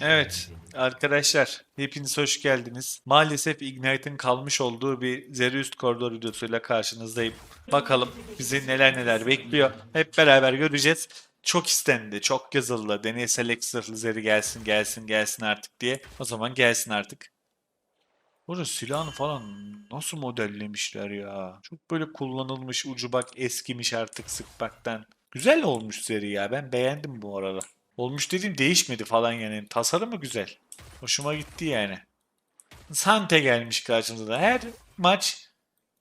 Evet arkadaşlar hepiniz hoş geldiniz. Maalesef Ignite'ın kalmış olduğu bir Zeriüst koridor videosuyla karşınızdayım. Bakalım bizi neler neler bekliyor. Hep beraber göreceğiz. Çok istendi, çok yazıldı. Deneysel Extra'lı Zeri gelsin, gelsin, gelsin artık diye. O zaman gelsin artık. Burada silahını falan nasıl modellemişler ya. Çok böyle kullanılmış, ucu bak eskimiş artık sıkmaktan. Güzel olmuş seri ya. Ben beğendim bu arada. Olmuş dediğim değişmedi falan yani. Tasarımı güzel. Hoşuma gitti yani. Sante gelmiş karşımıza da. Her maç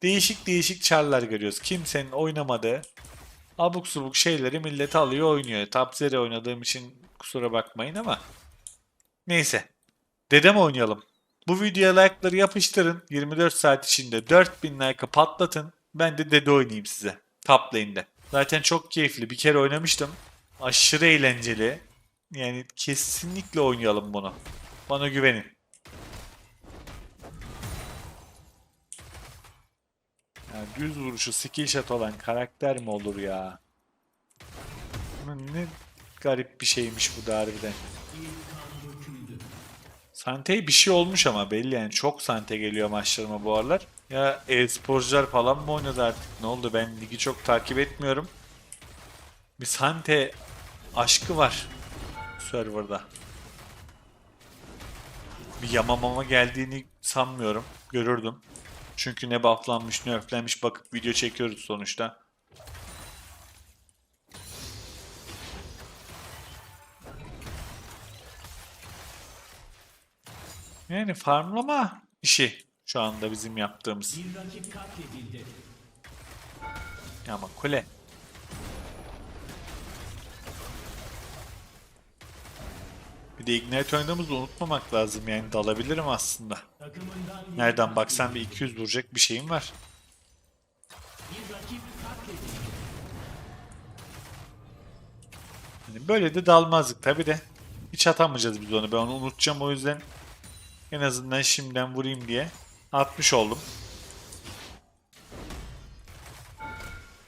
değişik değişik çarlar görüyoruz. Kimsenin oynamadığı abuk subuk şeyleri millet alıyor oynuyor. Top Zero oynadığım için kusura bakmayın ama. Neyse. Dedem oynayalım. Bu videoya like'ları yapıştırın. 24 saat içinde 4000 like'ı patlatın. Ben de dede oynayayım size. Top lane'de. Zaten çok keyifli. Bir kere oynamıştım. Aşırı eğlenceli. Yani kesinlikle oynayalım bunu. Bana güvenin. Ya düz vuruşu skill shot olan karakter mi olur ya? Ne garip bir şeymiş bu da harbiden. Santey bir şey olmuş ama belli yani çok Sante geliyor maçlarıma bu aralar. Ya e-sporcular falan mı oynadı artık ne oldu ben ligi çok takip etmiyorum. Bir Sante aşkı var serverda. Bir yamamama geldiğini sanmıyorum. Görürdüm. Çünkü ne bufflanmış ne öflenmiş bakıp video çekiyoruz sonuçta. Yani farmlama işi şu anda bizim yaptığımız. Ya ama kule. Bir de Ignite oynadığımızı unutmamak lazım yani dalabilirim aslında. Nereden baksan bir 200 vuracak bir şeyim var. Yani böyle de dalmazdık tabi de. Hiç atamayacağız biz onu. Ben onu unutacağım o yüzden en azından şimdiden vurayım diye 60 oldum.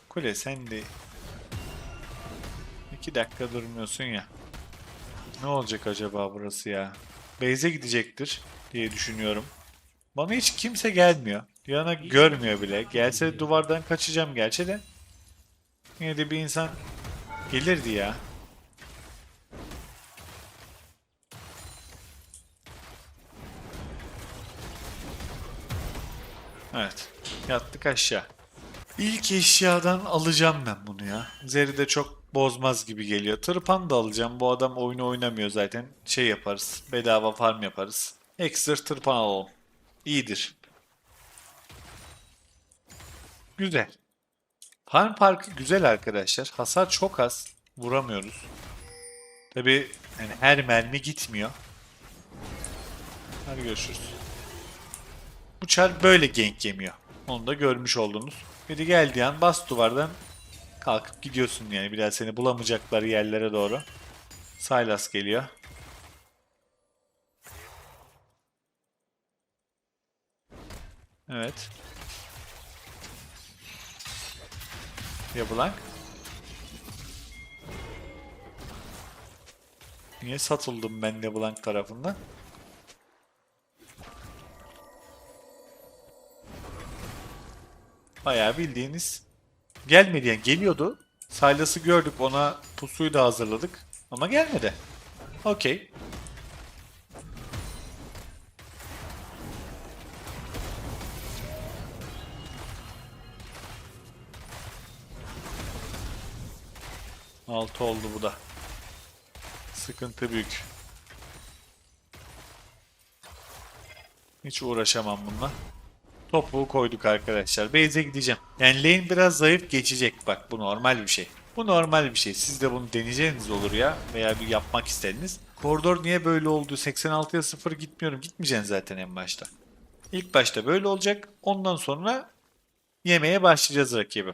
Kule sen de 2 dakika durmuyorsun ya. Ne olacak acaba burası ya? Beyze gidecektir diye düşünüyorum. Bana hiç kimse gelmiyor. Yana görmüyor bile. Gelse duvardan kaçacağım gerçi de. Yine de bir insan gelirdi ya. Evet. Yattık aşağı. İlk eşyadan alacağım ben bunu ya. Zeri de çok bozmaz gibi geliyor. Tırpan da alacağım. Bu adam oyunu oynamıyor zaten. Şey yaparız. Bedava farm yaparız. Ekstra tırpan alalım. İyidir. Güzel. Farm Parkı güzel arkadaşlar. Hasar çok az. Vuramıyoruz. Tabi yani her mermi gitmiyor. Hadi görüşürüz. Bu çar böyle gank yemiyor. Onu da görmüş oldunuz. Biri geldiği an bas duvardan kalkıp gidiyorsun yani. Bir daha seni bulamayacakları yerlere doğru. Sylas geliyor. Evet. LeBlanc. Niye satıldım ben LeBlanc tarafından? Bayağı bildiğiniz gelmedi yani geliyordu. Silas'ı gördük ona pusuyu da hazırladık ama gelmedi. Okey. Altı oldu bu da. Sıkıntı büyük. Hiç uğraşamam bununla. Topuğu koyduk arkadaşlar. Base'e gideceğim. Yani lane biraz zayıf geçecek. Bak bu normal bir şey. Bu normal bir şey. Siz de bunu deneyeceğiniz olur ya. Veya bir yapmak istediniz. Koridor niye böyle oldu? 86'ya 0 gitmiyorum. Gitmeyeceksin zaten en başta. İlk başta böyle olacak. Ondan sonra yemeye başlayacağız rakibi.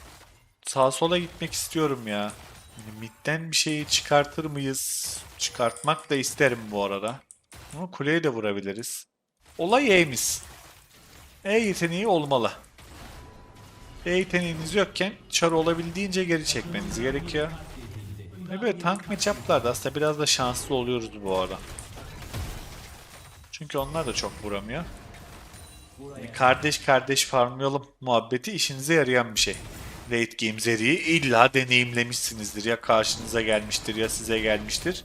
sağa sola gitmek istiyorum ya. Yani midden bir şeyi çıkartır mıyız? Çıkartmak da isterim bu arada. Ama kuleye de vurabiliriz. Olay E'miz. E yeteneği olmalı. E yeteneğiniz yokken çarı olabildiğince geri çekmeniz gerekiyor. Ve böyle tank matchup'larda aslında biraz da şanslı oluyoruz bu arada. Çünkü onlar da çok vuramıyor. Yani kardeş kardeş farmlayalım muhabbeti işinize yarayan bir şey. Late game seriyi illa deneyimlemişsinizdir. Ya karşınıza gelmiştir ya size gelmiştir.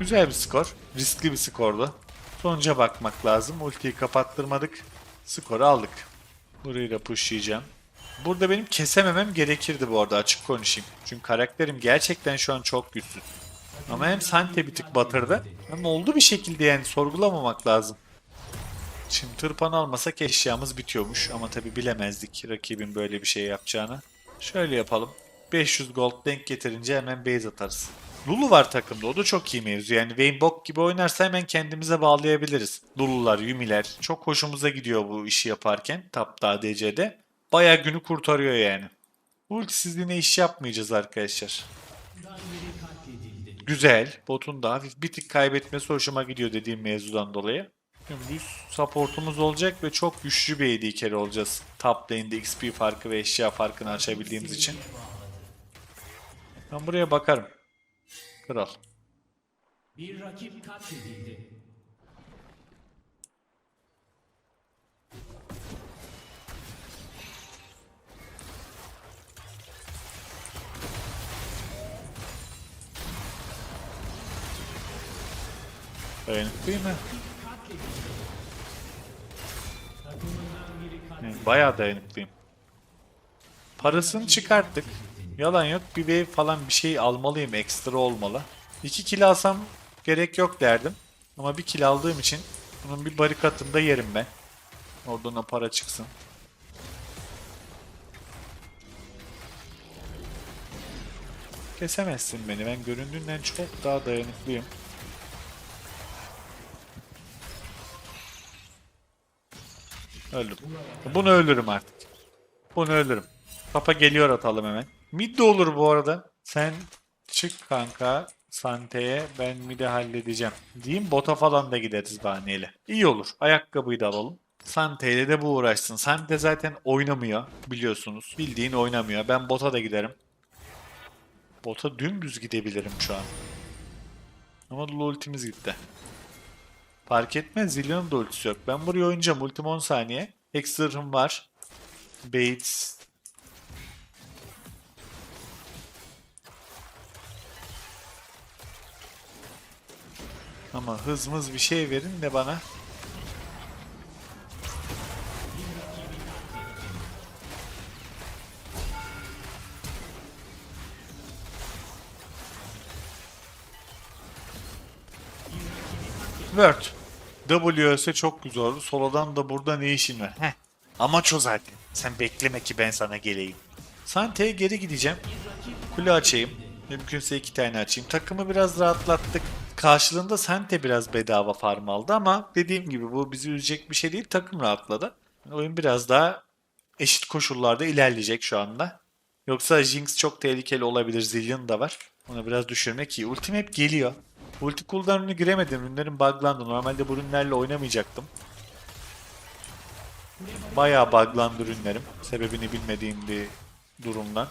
Güzel bir skor. Riskli bir skordu. Sonuca bakmak lazım. Ultiyi kapattırmadık. Skoru aldık. Burayı da pushlayacağım. Burada benim kesememem gerekirdi bu arada açık konuşayım. Çünkü karakterim gerçekten şu an çok güçsüz. Ama hem Sante bir tık batırdı. Hem oldu bir şekilde yani sorgulamamak lazım. Şimdi tırpan almasak eşyamız bitiyormuş. Ama tabi bilemezdik rakibin böyle bir şey yapacağını. Şöyle yapalım. 500 gold denk getirince hemen base atarız. Lulu var takımda. O da çok iyi mevzu. Yani Wayne Bok gibi oynarsa hemen kendimize bağlayabiliriz. Lulular, Yumiler. Çok hoşumuza gidiyor bu işi yaparken. Tapta DC'de. Bayağı günü kurtarıyor yani. Ultisizliğine iş yapmayacağız arkadaşlar. Güzel. Botun da hafif bir tık kaybetmesi hoşuma gidiyor dediğim mevzudan dolayı. Dümdüz supportumuz olacak ve çok güçlü bir AD carry olacağız. Top lane'de XP farkı ve eşya farkını açabildiğimiz için. Ben buraya bakarım. Kral. Bir rakip katledildi. Dayanıklıyım mı? Bayağı dayanıklıyım. Parasını çıkarttık. Yalan yok bir wave falan bir şey almalıyım ekstra olmalı. 2 kill alsam gerek yok derdim. Ama bir kill aldığım için bunun bir barikatında yerim ben. Oradan o para çıksın. Kesemezsin beni. Ben göründüğünden çok daha dayanıklıyım. Öldüm. Bunu ölürüm artık. Bunu ölürüm. Papa geliyor atalım hemen. Mid de olur bu arada. Sen çık kanka. Sante'ye ben mid'i halledeceğim. Diyeyim bota falan da gideriz bahaneyle. İyi olur. Ayakkabıyı da alalım. Sante'yle de bu uğraşsın. Sante zaten oynamıyor biliyorsunuz. Bildiğin oynamıyor. Ben bota da giderim. Bota dümdüz gidebilirim şu an. Ama ultimiz gitti. Fark etmez Zillion'un da ultisi yok. Ben buraya oynayacağım. Ultim 10 saniye. Hexer'ım var. Bates. Ama hız mız bir şey verin de bana. Word. WS'e çok güzel oldu. Solodan da burada ne işin var? Heh. Amaç o zaten. Sen bekleme ki ben sana geleyim. Sante'ye geri gideceğim. Kule açayım. Mümkünse iki tane açayım. Takımı biraz rahatlattık. Karşılığında Sante biraz bedava farm aldı ama dediğim gibi bu bizi üzecek bir şey değil. Takım rahatladı. Oyun biraz daha eşit koşullarda ilerleyecek şu anda. Yoksa Jinx çok tehlikeli olabilir. Zillion da var. Onu biraz düşürmek iyi. Ultim hep geliyor. Ulti cooldown'unu giremedim. Ürünlerim buglandı. Normalde bu ürünlerle oynamayacaktım. Bayağı buglandı ürünlerim. Sebebini bilmediğim bir durumdan.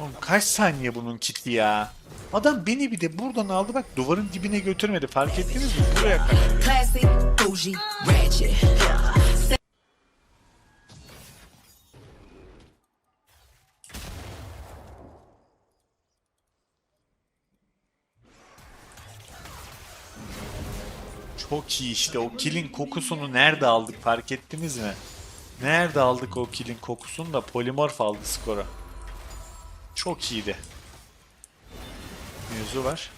Oğlum kaç saniye bunun kiti ya? Adam beni bir de buradan aldı bak duvarın dibine götürmedi. Fark ettiniz mi? Buraya kadar. Çok iyi işte o kilin kokusunu nerede aldık fark ettiniz mi? Nerede aldık o kilin kokusunu da polimorf aldı skoru. Çok iyiydi. Mevzu var.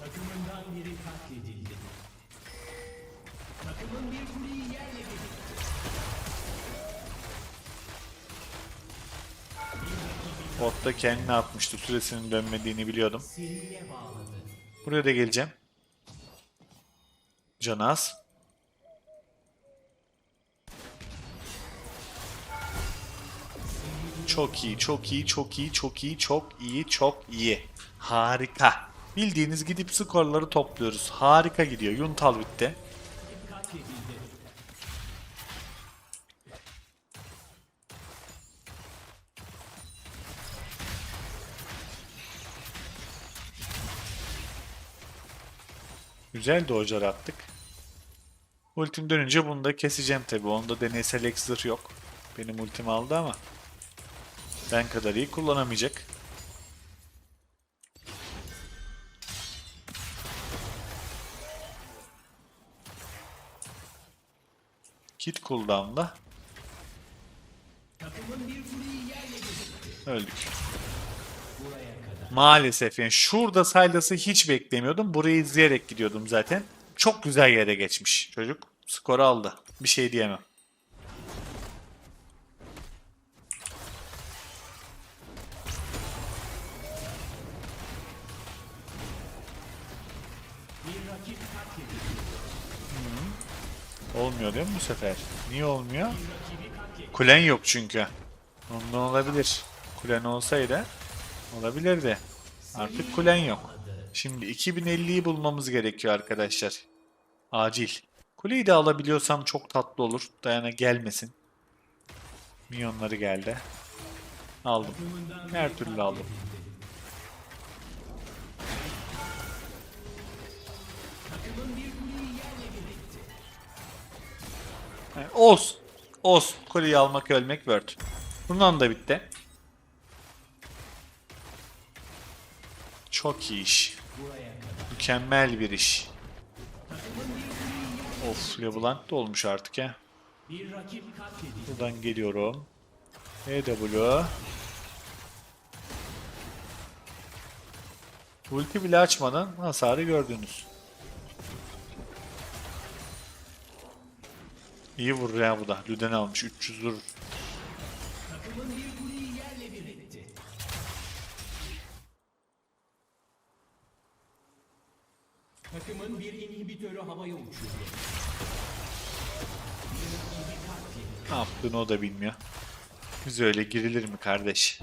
Takımından biri katledildi. Takımın bir kuleyi yerle bir Botta kendini atmıştı. Süresinin dönmediğini biliyordum. Buraya da geleceğim. Canaz. Çok iyi, çok iyi, çok iyi, çok iyi, çok iyi, çok iyi. Harika. Bildiğiniz gidip skorları topluyoruz. Harika gidiyor. Yuntal bitti. Güzel dojar attık. Ultim dönünce bunu da keseceğim tabi. Onda deneysel exir yok. Benim ultim aldı ama ben kadar iyi kullanamayacak. Kit cooldown'da öldük. Maalesef yani şurada Sylas'ı hiç beklemiyordum. Burayı izleyerek gidiyordum zaten. Çok güzel yere geçmiş çocuk. Skoru aldı. Bir şey diyemem. Olmuyor değil mi bu sefer? Niye olmuyor? Kulen yok çünkü. Ondan olabilir. Kulen olsaydı olabilirdi. Artık kulen yok. Şimdi 2050'yi bulmamız gerekiyor arkadaşlar. Acil. Kuleyi de alabiliyorsam çok tatlı olur. Dayana gelmesin. Minyonları geldi. Aldım. Her türlü aldım. Yani Oz. Oz. Kuleyi almak ölmek word. Bundan da bitti. Çok iyi iş. Mükemmel bir iş. Of Levelant da olmuş artık ya. Buradan geliyorum. EW. Ulti bile açmadan hasarı gördünüz. İyi vurur ya bu da. Lüden almış. 300 vurur. Takımın bir inhibitörü havaya katledildi. Ne yaptığını o da bilmiyor. Biz öyle girilir mi kardeş?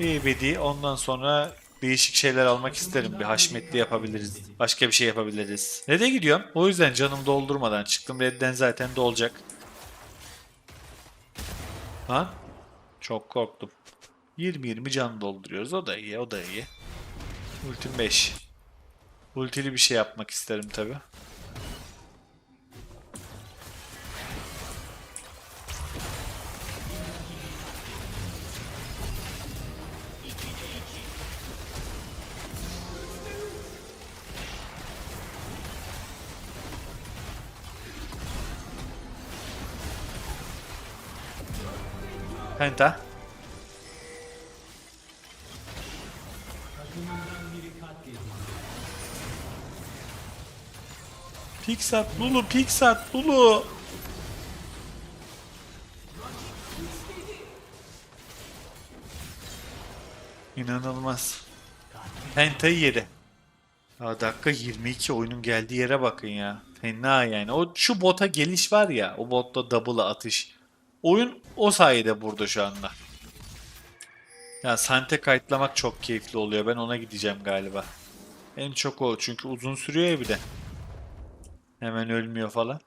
İyi bedi. Ondan sonra değişik şeyler almak isterim. Bir haşmetli yapabiliriz. Başka bir şey yapabiliriz. Red'e gidiyorum. O yüzden canım doldurmadan çıktım. Red'den zaten dolacak. Lan. Çok korktum. 20-20 can dolduruyoruz. O da iyi. O da iyi. Ultim 5. Ultili bir şey yapmak isterim tabi. Penta. Pixat Lulu, Pixat Lulu. İnanılmaz. Penta'yı yedi. Ya dakika 22 oyunun geldiği yere bakın ya. Fena yani. O şu bota geliş var ya. O botta double atış. Oyun o sayede burada şu anda. Ya Sante kayıtlamak çok keyifli oluyor. Ben ona gideceğim galiba. En çok o. Çünkü uzun sürüyor ya bir de. Hemen ölmüyor falan.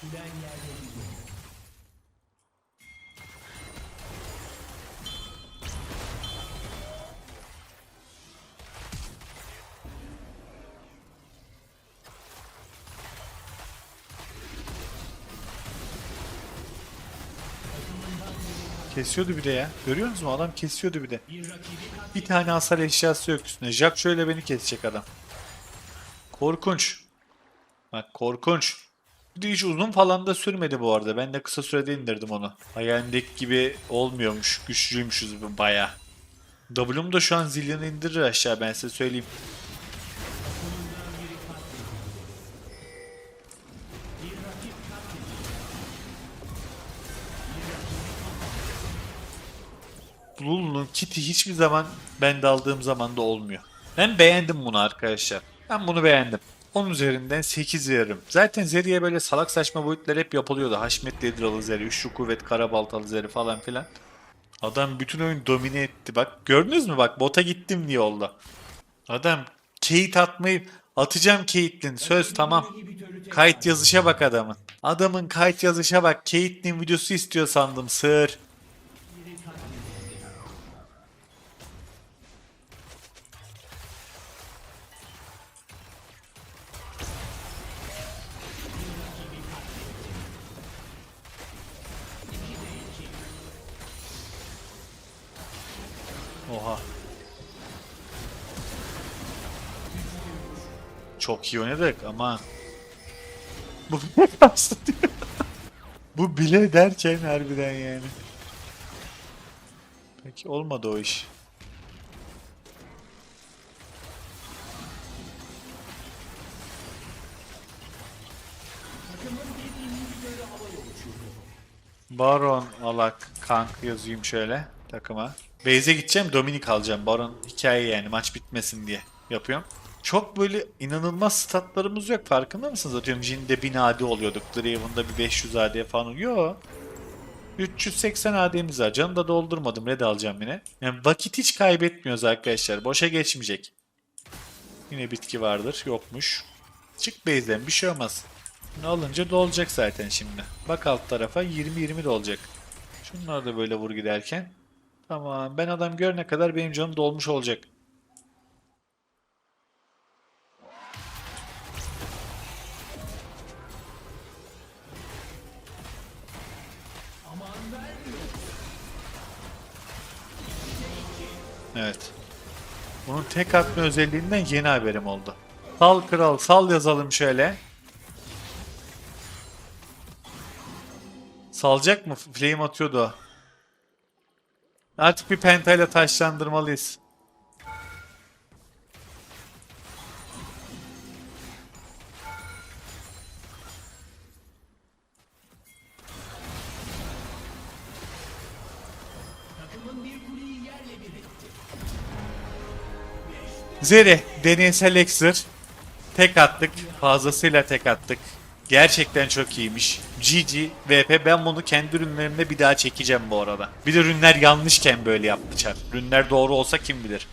Kulen Kesiyordu bir de ya. Görüyor musunuz? Adam kesiyordu bir de. Bir tane hasar eşyası yok üstüne. Jack şöyle beni kesecek adam. Korkunç. Bak korkunç. Bir de hiç uzun falan da sürmedi bu arada. Ben de kısa sürede indirdim onu. Hayalimdeki gibi olmuyormuş. Güçlüymüşüz baya. W'm da şu an Zillion'ı indirir aşağı ben size söyleyeyim. Lulu'nun kiti hiçbir zaman ben de aldığım zaman da olmuyor. Ben beğendim bunu arkadaşlar. Ben bunu beğendim. 10 üzerinden 8 veririm. Zaten Zeri'ye böyle salak saçma boyutlar hep yapılıyordu. Haşmetli Edralı Zeri, Üçlü Kuvvet, Karabaltalı Zeri falan filan. Adam bütün oyun domine etti. Bak gördünüz mü bak bota gittim diye oldu. Adam Kate atmayı atacağım Caitlyn söz tamam. Kayıt yazışa bak adamın. Adamın kayıt yazışa bak. Caitlyn videosu istiyor sandım sığır. Çok iyi oynadık ama bu bile bastı diyor. Bu bile derken harbiden yani. Peki olmadı o iş. Baron alak kank yazayım şöyle takıma. Base'e gideceğim Dominik alacağım. Baron hikaye yani maç bitmesin diye yapıyorum. Çok böyle inanılmaz statlarımız yok farkında mısınız? Atıyorum Jin'de 1000 AD oluyorduk. Draven'da bir 500 AD falan. Yo. 380 AD'miz var. Canı da doldurmadım. Red alacağım yine. Yani vakit hiç kaybetmiyoruz arkadaşlar. Boşa geçmeyecek. Yine bitki vardır. Yokmuş. Çık base'den bir şey olmaz. Bunu alınca dolacak zaten şimdi. Bak alt tarafa 20-20 de olacak. Şunlar da böyle vur giderken. Tamam ben adam görene kadar benim canım dolmuş olacak. Evet. Bunun tek atma özelliğinden yeni haberim oldu. Sal kral sal yazalım şöyle. Salacak mı? Flame atıyordu o. Artık bir pentayla taşlandırmalıyız. Zeri deneysel exir. Tek attık. Fazlasıyla tek attık. Gerçekten çok iyiymiş. GG, VP ben bunu kendi ürünlerimde bir daha çekeceğim bu arada. Bir de ürünler yanlışken böyle yaptı çar. Ürünler doğru olsa kim bilir.